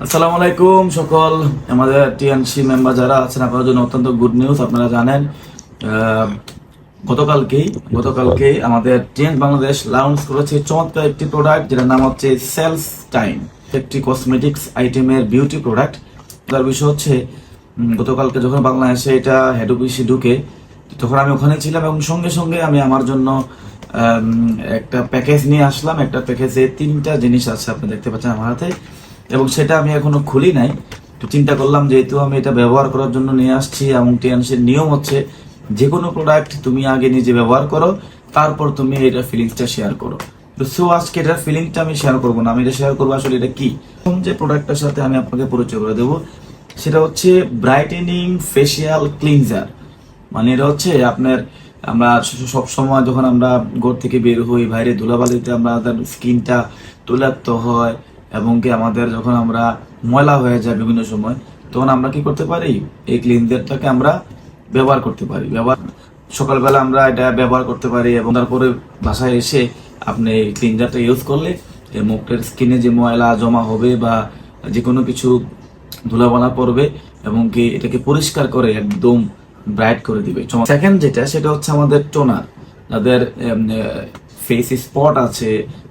আসসালামু আলাইকুম সকল। আমাদের টিএনসি মেম্বার যারা আছেন আপনাদের জন্য অত্যন্ত গুড নিউজ আপনারা জানেন আহ, গতকালকেই আমাদের টিএন বাংলাদেশ লঞ্চ করেছে চমৎকার একটি প্রোডাক্ট যেটার নাম হচ্ছে সেলস টাইম একটি কসমেটিক্স আইটেমের বিউটি প্রোডাক্ট তার বিষয় হচ্ছে গতকালকে যখন বাংলাদেশে এটা হেড অফিসে ঢুকে তখন আমি ওখানে ছিলাম এবং সঙ্গে সঙ্গে আমি আমার জন্য একটা প্যাকেজ নিয়ে আসলাম। একটা প্যাকেজে তিনটা জিনিস আছে আপনি দেখতে পাচ্ছেন আমার হাতে। এবং সেটা আমি এখনও খুলি নাই। তো চিন্তা করলাম যেহেতু আমি এটা ব্যবহার করার জন্য নিয়ে আসছি এবং টিএনসির নিয়ম হচ্ছে যে কোনো প্রোডাক্ট তুমি আগে নিজে ব্যবহার করো, তারপর তুমি এটা ফিলিংসটা শেয়ার করো। তো সো আজকে এটার ফিলিংটা আমি শেয়ার করব না। আমি এটা শেয়ার করব আসলে এটা কি? প্রথম যে প্রোডাক্টটার সাথে আমি আপনাকে পরিচয় করে দেবো, সেটা হচ্ছে ব্রাইটেনিং ফেসিয়াল ক্লিনজার মানে এটা হচ্ছে আপনার, আমরা সব সময় যখন আমরা ঘর থেকে বের হই, বাইরে ধুলাবালিতে আমরা স্কিনটা তুলাত্ত হয় এবং কি আমাদের যখন আমরা ময়লা হয়ে যায় বিভিন্ন সময়, তখন আমরা কি করতে পারি? এই ক্লিনজারটাকে আমরা ব্যবহার করতে পারি। ব্যবহার সকালবেলা আমরা এটা ব্যবহার করতে পারি এবং তারপরে বাসায় এসে আপনি এই ক্লিনজারটা ইউজ করলে এই মুখের স্কিনে যে ময়লা জমা হবে বা যে কোনো কিছু ধুলাবালা পড়বে এবং কি এটাকে পরিষ্কার করে একদম ব্রাইট করে দিবে। সেকেন্ড যেটা, সেটা হচ্ছে আমাদের টোনার যাদের ফেস স্পট আছে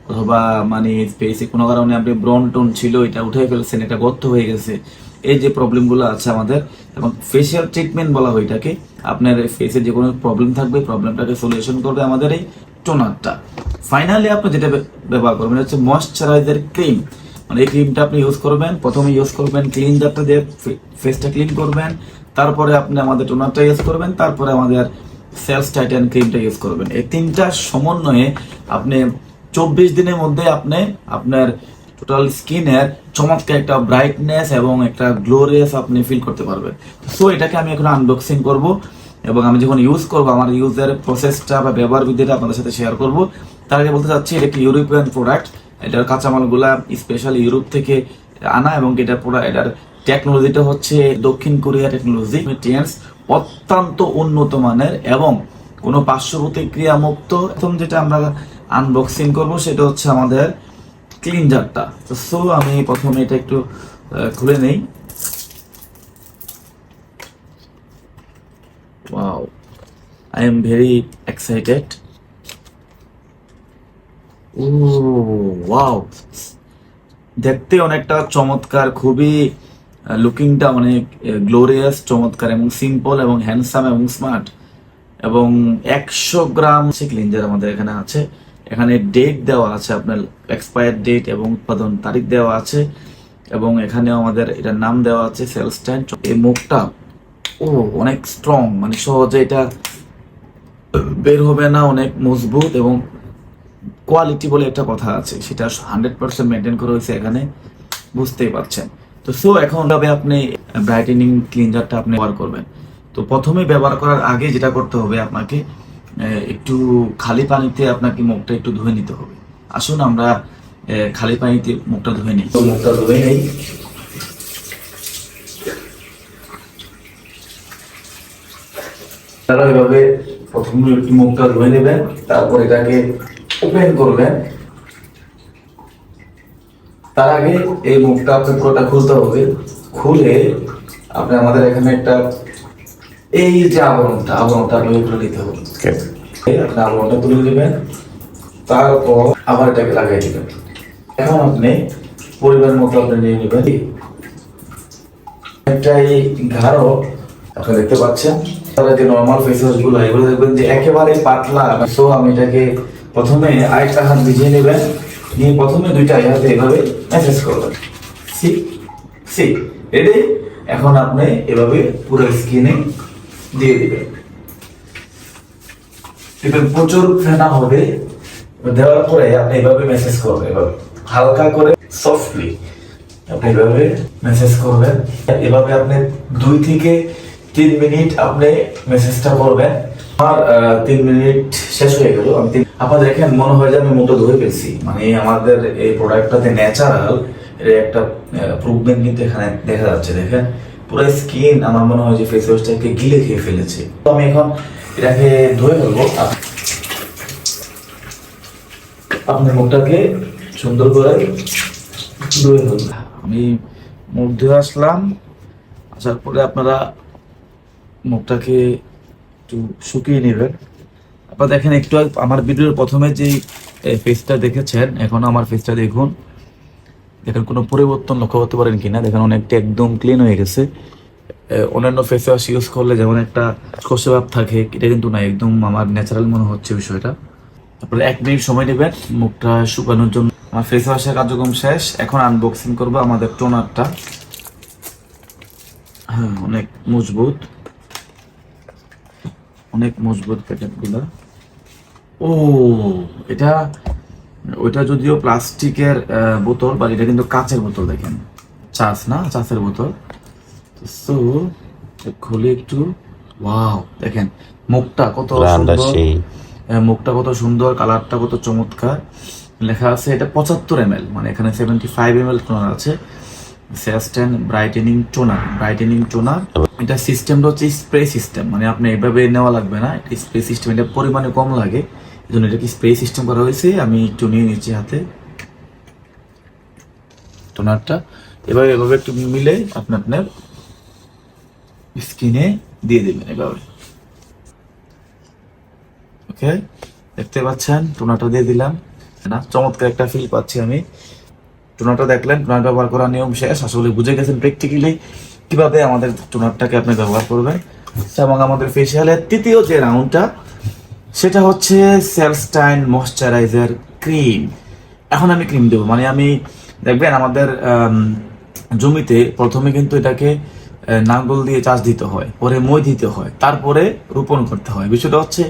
অথবা মানে ফেসে কোনো কারণে আপনি ব্রন টোন ছিল, এটা উঠে ফেলছেন, এটা গর্ত হয়ে গেছে। এই যে প্রবলেমগুলো আছে আমাদের, এবং ফেসিয়াল ট্রিটমেন্ট বলা হয় এটাকে, আপনার ফেসে যে কোনো প্রবলেম থাকবে প্রবলেমটাকে সলিউশন করবে আমাদের এই টোনারটা ফাইনালি আপনি যেটা ব্যবহার করবেন হচ্ছে ময়শ্চারাইজার ক্রিম মানে এই ক্রিমটা আপনি ইউজ করবেন, প্রথমে ইউজ করবেন ক্লিনজারটা দিয়ে ফেসটা ক্লিন করবেন, তারপরে আপনি আমাদের টোনারটা ইউজ করবেন, তারপরে আমাদের সেলস টাইটান ক্রিমটা ইউজ করবেন। এই তিনটা সমন্বয়ে আপনি চব্বিশ দিনের মধ্যে আপনি আপনার টোটাল স্কিনের চমৎকার একটা ব্রাইটনেস এবং একটা গ্লোরিয়াস আপনি ফিল করতে পারবেন। সো এটাকে আমি এখন আনবক্সিং করব এবং আমি যখন ইউজ করব, আমার ইউজের প্রসেসটা বা ব্যবহার বিধিটা আপনাদের সাথে শেয়ার করব। তার আগে বলতে চাচ্ছি, এটা একটি ইউরোপিয়ান প্রোডাক্ট এটার কাঁচামালগুলা স্পেশালি ইউরোপ থেকে আনা এবং এটা পুরো এটার টেকনোলজিটা হচ্ছে দক্ষিণ কোরিয়া টেকনোলজি টিএনস অত্যন্ত উন্নত মানের এবং কোনো পার্শ্ব প্রতিক্রিয়া মুক্ত প্রথম যেটা আমরা আনবক্সিং করব, সেটা হচ্ছে আমাদের ক্লিনজারটা। সো আমি প্রথমে এটা একটু খুলে নেই। Wow I am very excited oh wow দেখতে অনেকটা চমৎকার, খুবই লুকিংটা অনেক গ্লোরিয়াস চমৎকার এবং সিম্পল এবং হ্যান্ডসাম এবং স্মার্ট এবং একশো গ্রাম ক্লিনজার আমাদের এখানে আছে। এখানে ডেট দেওয়া আছে, আপনার এক্সপায়ার ডেট এবং উৎপাদন তারিখ দেওয়া আছে, এবং এখানে আমাদের এটার নাম দেওয়া আছে সেল স্ট্যান্ড এই মুখটা ও, অনেক স্ট্রং মানে সহজে এটা বের হবে না, অনেক মজবুত এবং কোয়ালিটি বলে একটা কথা আছে, সেটা হান্ড্রেড পার্সেন্ট মেনটেন করে হয়েছে এখানে, বুঝতেই পারছেন। তো সো এখন তবে আপনি ব্রাইটেনিং ক্লিনজারটা আপনি ব্যবহার করবেন? তো প্রথমে ব্যবহার করার আগে যেটা করতে হবে আপনাকে একটু খালি পানিতে আপনাকে মুখটা একটু ধুয়ে নিতে হবে। আসুন আমরা খালি পানিতে মুখটা ধুয়ে নিই। মুখটা ধুয়ে নেই। তারা এভাবে প্রথমে একটু মুখটা ধুয়ে নেবেন, তারপর এটাকে ওপেন করবেন। তার আগে এই মুখটা আপনি পুরোটা খুলতে হবে। খুলে আপনি আমাদের এখানে একটা এই যে আবরণটা আবরণটা নিতে হবে। আপনি আবরণটা তুলে নেবেন তারপর আবার এটাকে লাগাই দিবেন। এখন আপনি পরিবার মতো আপনি নিয়ে নেবেন। একটা এই ঘাড়ো আপনি দেখতে পাচ্ছেন তাহলে যে নর্মাল ফেস ওয়াশগুলো, এগুলো দেখবেন যে একেবারে পাতলা। সো আমি এটাকে প্রথমে আরেকটা হাত ভিজিয়ে নেবেন, নিয়ে প্রথমে দুইটা হাতে এভাবে ম্যাসেজ করবেন। সি সি রেডি এখন আপনি এভাবে পুরো স্কিনে দিয়ে দিবেন। দেখবেন প্রচুর ফেনা হবে। দেওয়ার পরে আপনি এভাবে মেসেজ করবেন, এভাবে। হালকা করে সফটলি আপনি এভাবে মেসেজ করবেন। এভাবে আপনি দুই থেকে তিন মিনিট আপনি মেসেজটা করবেন। আমার তিন মিনিট শেষ হয়ে গেল। আমি আপনাদের দেখেন, মনে হয় যে আমি ধুয়ে ফেলছি। মানে আমাদের এই প্রোডাক্টটাতে ন্যাচারাল এর একটা প্রুভমেন্ট কিন্তু এখানে দেখা যাচ্ছে। দেখেন, পুরো স্কিন আমার মনে হয় যে ফেস ওয়াশটাকে গিলে খেয়ে ফেলেছে। তো আমি এখন এটাকে ধুয়ে ফেলব। আপনার মুখটাকে সুন্দর করে ধুয়ে আমি মুখ ধুয়ে আসলাম, আসার পরে আপনারা মুখটাকে একটু শুকিয়ে নেবেন। আপনারা দেখেন একটু আমার ভিডিওর প্রথমে যে ফেসটা দেখেছেন, এখন আমার ফেসটা দেখুন। দেখেন কোনো পরিবর্তন লক্ষ্য করতে পারেন কিনা। দেখেন অনেকটা একদম ক্লিন হয়ে গেছে। অন্যান্য ফেস ওয়াশ ইউজ করলে যেমন একটা খসে ভাব থাকে, এটা কিন্তু না একদম আমার ন্যাচারাল মনে হচ্ছে বিষয়টা। তারপরে এক মিনিট সময় নেবেন মুখটা শুকানোর জন্য। আমার ফেস ওয়াশের কার্যক্রম শেষ এখন আনবক্সিং করব আমাদের টোনারটা হ্যাঁ অনেক মজবুত। অনেক মজবুত প্যাকেটগুলো ও এটা ওইটা যদিও প্লাস্টিকের বোতল বা এটা কিন্তু কাঁচের বোতল দেখেন। চাষ না চাষের বোতল। তো খুলে একটু। ওয়াও দেখেন মুখটা কত সুন্দর। মুখটা কত সুন্দর, কালারটা কত চমৎকার। লেখা আছে এটা পঁচাত্তর এম মানে এখানে seventy five M L toner আছে স্যাস্টেন ব্রাইটেনিং টোনার ব্রাইটেনিং টোনার এটা সিস্টেমটা হচ্ছে স্প্রে সিস্টেম মানে আপনি এভাবে নেওয়া লাগবে না। স্প্রে সিস্টেম এটা পরিমাণে কম লাগে। এই জন্য এটাকে স্প্রে সিস্টেম করা হয়েছে। আমি একটু নিয়ে নিচ্ছি হাতে টোনারটা এভাবে এভাবে একটু মিলে আপনি আপনার স্কিনে দিয়ে দেবেন এভাবে। ওকে দেখতে পাচ্ছেন, টোনাটা দিয়ে দিলাম। না, চমৎকার একটা ফিল পাচ্ছি আমি। টোনাটা দেখলেন টোনার ব্যবহার করার নিয়ম শেষ। আসলে বুঝে গেছেন প্র্যাকটিক্যালি কীভাবে আমাদের টোনারটাকে আপনি ব্যবহার করবেন। এবং আমাদের ফেসিয়ালের তৃতীয় যে রাউন্ডটা সেটা হচ্ছে সেলস্টাইন ময়শ্চারাইজার ক্রিম এখন আমি ক্রিম দেবো। মানে আমি, দেখবেন আমাদের জমিতে প্রথমে কিন্তু এটাকে নাঙ্গল দিয়ে চাষ দিতে হয়, পরে মই দিতে হয়, তারপরে রোপণ করতে হয়। বিষয়টা হচ্ছে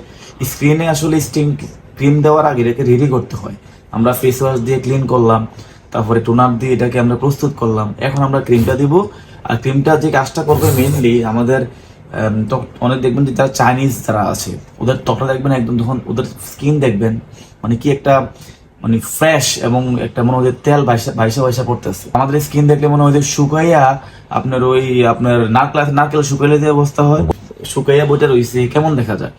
স্ক্রিনে আসলে স্টিম ক্রিম দেওয়ার আগে এটাকে রেডি করতে হয়। আমরা ফেস ওয়াশ দিয়ে ক্লিন করলাম তারপরে টোনার দিয়ে এটাকে আমরা প্রস্তুত করলাম। এখন আমরা ক্রিমটা দিব। আর ক্রিমটা যে কাজটা করবে মেনলি আমাদের আম, অনেক দেখবেন যে যারা চাইনিজ যারা আছে ওদের ত্বকটা দেখবেন একদম যখন ওদের স্কিন দেখবেন মানে কি একটা মানে ফ্রেশ এবং একটা মনে হয় তেল বাইসা বাইসা পড়তেছে। আমাদের স্কিন দেখলে মনে হয় যে শুকাইয়া আপনার ওই আপনার নারকেল নারকেল শুকাইলে যে অবস্থা হয়। শুকাইয়া বইটা রয়েছে কেমন দেখা যায়?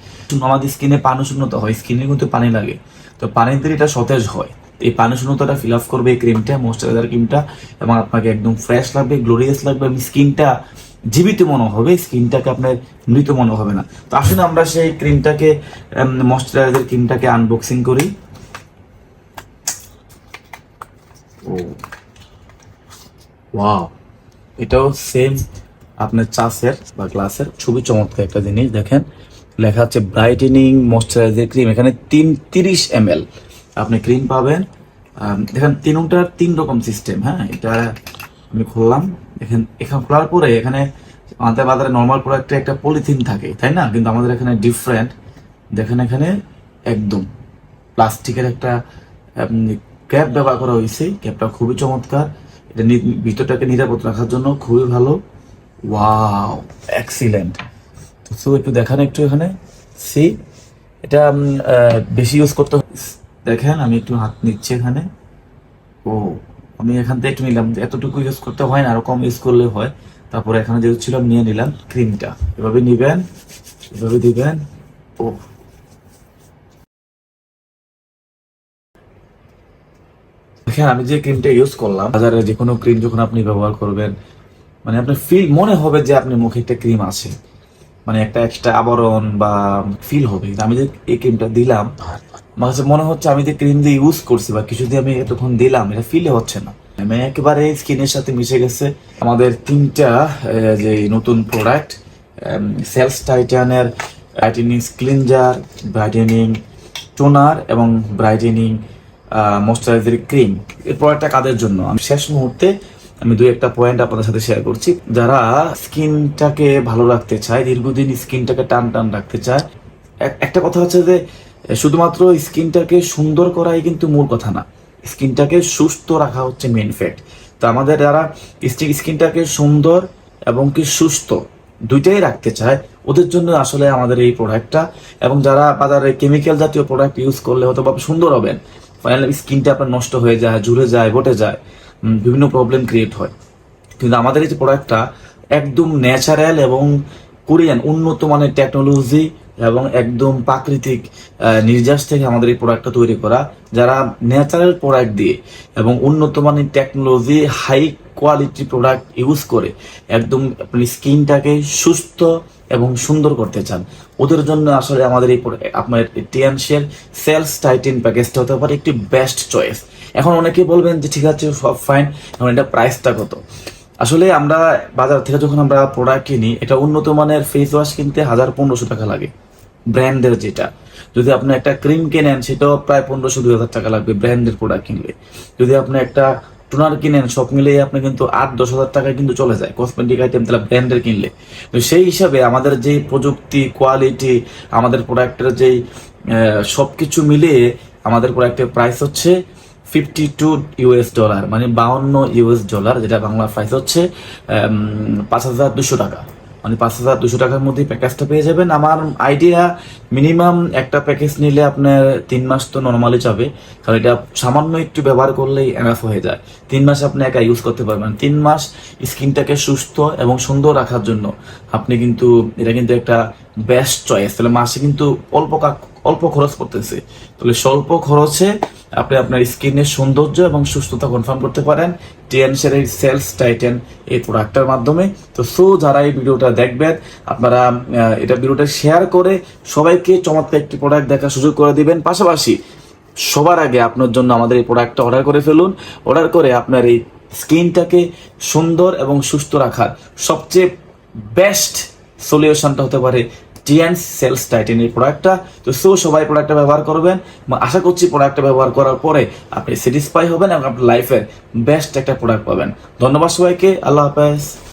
আমাদের স্কিনে পানি শূন্যতা হয় স্কিনে কিন্তু পানি লাগে। তো দিয়ে এটা সতেজ হয়। এই পানি শূন্যতাটা ফিল আপ করবে এই ক্রিমটা ময়শ্চারাইজার ক্রিমটা এবং আপনাকে একদম ফ্রেশ লাগবে গ্লোরিয়াস লাগবে, এবং স্কিনটা জীবিত মনে হবে স্কিনটাকে আপনার মৃত মনে হবে না। তো আসলে আমরা সেই ক্রিমটাকে ময়শ্চারাইজার ক্রিমটাকে আনবক্সিং করি। ও ওয়াও এটাও সেম আপনার চাষের বা গ্লাসের খুবই চমৎকার একটা জিনিস, দেখেন। লেখা আছে ব্রাইটেনিং ময়শ্চারাইজার ক্রিম, এখানে তিন তিরিশ এম আপনি ক্রিম পাবেন। দেখেন তিনটার তিন রকম সিস্টেম হ্যাঁ? এটা আমি খুললাম। দেখেন, এখানে খোলার পরে এখানে আমাদের বাজারে নর্মাল প্রোডাক্টে একটা পলিথিন থাকে, তাই না? কিন্তু আমাদের এখানে ডিফারেন্ট দেখেন এখানে একদম প্লাস্টিকের একটা ক্যাপ ব্যবহার করা হয়েছে। ক্যাপটা খুবই চমৎকার। এটা ভিতরটাকে নিরাপদ রাখার জন্য খুবই ভালো। ওয়াও এক্সিলেন্ট তো একটু দেখান একটু এখানে। সি এটা বেশি ইউজ করতে দেখেন, আমি একটু হাত নিচ্ছি এখানে। ও, আমি এখান থেকে একটু নিলাম। এতটুকু ইউজ করতে হয় না, আরও কম ইউজ করলে হয়। এখানে যেহেতু ছিল, আমি নিয়ে নিলাম ক্রিমটা এভাবে নিবেন, এভাবে দিবেন। ও। দেখেন, আমি যে ক্রিমটা ইউজ করলাম, বাজারে যে কোনো ক্রিম যখন আপনি ব্যবহার করবেন মানে আপনার ফিল মনে হবে যে আপনার মুখে একটা ক্রিম আছে। মানে একটা এক্সট্রা আবরণ বা ফিল হবে। আমি যে এই ক্রিমটা দিলাম, আমার কাছে মনে হচ্ছে আমি যে ক্রিম দিয়ে ইউজ করছি বা কিছু দিয়ে আমি এতক্ষণ দিলাম, এটা ফিলে হচ্ছে না। আমি একেবারে স্কিনের সাথে মিশে গেছে। আমাদের তিনটা যে নতুন প্রোডাক্ট সেলস টাইটানের ব্রাইটেনিং ক্লিনজার ব্রাইটেনিং টোনার এবং ব্রাইটেনিং ময়শ্চারাইজার ক্রিম এই প্রোডাক্টটা কাদের জন্য? আমি শেষ মুহূর্তে আমি দুই একটা পয়েন্ট আপনাদের সাথে শেয়ার করছি। যারা স্কিনটাকে ভালো রাখতে চায়, দীর্ঘদিন স্কিনটাকে টান টান রাখতে চায় একটা কথা হচ্ছে যে, শুধুমাত্র স্কিনটাকে সুন্দর করাই কিন্তু মূল কথা না। স্কিনটাকে সুস্থ রাখা হচ্ছে মেন ফ্যাক্ট তো আমাদের যারা স্কিনটাকে সুন্দর এবং কি সুস্থ দুইটাই রাখতে চায়, ওদের জন্য আসলে আমাদের এই প্রোডাক্টটা এবং যারা বাজারে কেমিক্যাল জাতীয় প্রোডাক্ট ইউজ করলে হয়তো বা সুন্দর হবেন। ফাইনালি স্কিনটা আপনার নষ্ট হয়ে যায়, ঝুলে যায়, বটে যায়। বিভিন্ন প্রবলেম ক্রিয়েট হয়। কিন্তু আমাদের এই যে প্রোডাক্টটা একদম ন্যাচারাল এবং কোরিয়ান উন্নত মানের টেকনোলজি এবং একদম প্রাকৃতিক নির্যাস থেকে আমাদের এই প্রোডাক্টটা তৈরি করা, যারা ন্যাচারাল প্রোডাক্ট দিয়ে এবং উন্নত মানের technology high quality product use করে একদম আপনি স্কিনটাকে সুস্থ এবং সুন্দর করতে চান, ওদের জন্য আসলে আমাদের এই আপনার টিএনসির সেলস টাইটেন প্যাকেজটা হতে পারে একটি বেস্ট চয়েস এখন অনেকে বলবেন যে, ঠিক আছে, সব ফাইন এখন এটা প্রাইসটা কত? আসলে আমরা বাজার থেকে যখন আমরা প্রোডাক্ট কিনি, এটা উন্নত মানের ফেস ওয়াশ কিনতে হাজার পনেরোশো টাকা লাগে ব্র্যান্ডের যেটা। যদি আপনি একটা ক্রিম কেনেন, সেটাও প্রায় পনেরোশো, দুই হাজার টাকা লাগবে ব্র্যান্ডের প্রোডাক্ট কিনলে। যদি আপনি একটা টোনার কিনেন, সব মিলিয়ে আপনি কিন্তু আট, দশ হাজার টাকায় কিন্তু চলে যায় কসমেটিক আইটেম তাহলে ব্র্যান্ডের কিনলে। তো সেই হিসাবে আমাদের যে প্রযুক্তি কোয়ালিটি আমাদের প্রোডাক্টের যেই সব কিছু মিলিয়ে আমাদের প্রোডাক্টের প্রাইস হচ্ছে ফিফটি টু ইউএস ডলার মানে বাউন্ন ইউএস ডলার যেটা বাংলা প্রাইস হচ্ছে পাঁচ হাজার দুশো টাকা। মানে পাঁচ হাজার দুশো টাকার মধ্যে প্যাকেজটা পেয়ে যাবেন। আমার আইডিয়া মিনিমাম একটা প্যাকেজ নিলে আপনার তিন মাস তো নর্মালি যাবে, কারণ এটা সামান্য একটু ব্যবহার করলেই এনাফ হয়ে যায়। তিন মাস আপনি একা ইউজ করতে পারবেন তিন মাস স্কিনটাকে সুস্থ এবং সুন্দর রাখার জন্য আপনি কিন্তু, এটা কিন্তু একটা বেস্ট চয়েস তাহলে মাসে কিন্তু অল্প অল্প খরচ করতেছে তাহলে স্বল্প খরচে আপনি আপনার স্কিনের সৌন্দর্য এবং সুস্থতা কনফার্ম করতে পারেন। টিএনসের এই সেলস টাইটেন এই প্রোডাক্টের মাধ্যমে। তো সো যারা এই ভিডিওটা দেখবেন, আপনারা এটা ভিডিওটা শেয়ার করে সবাইকে চমৎকার একটি প্রোডাক্ট দেখার সুযোগ করে দিবেন। পাশাপাশি, সবার আগে আপনার জন্য আমাদের এই প্রোডাক্টটা অর্ডার করে ফেলুন। অর্ডার করে আপনার এই স্কিনটাকে সুন্দর এবং সুস্থ রাখার সবচেয়ে বেস্ট সলিউশনটা হতে পারে টিএন সেলস টাইটেন এই প্রোডাক্টটা তো সো সবাই প্রোডাক্টটা ব্যবহার করবেন। আশা করছি প্রোডাক্টটা ব্যবহার করার পরে আপনি স্যাটিসফাই হবেন এবং আপনার লাইফের বেস্ট একটা প্রোডাক্ট পাবেন। ধন্যবাদ সবাইকে। আল্লাহ হাফেজ।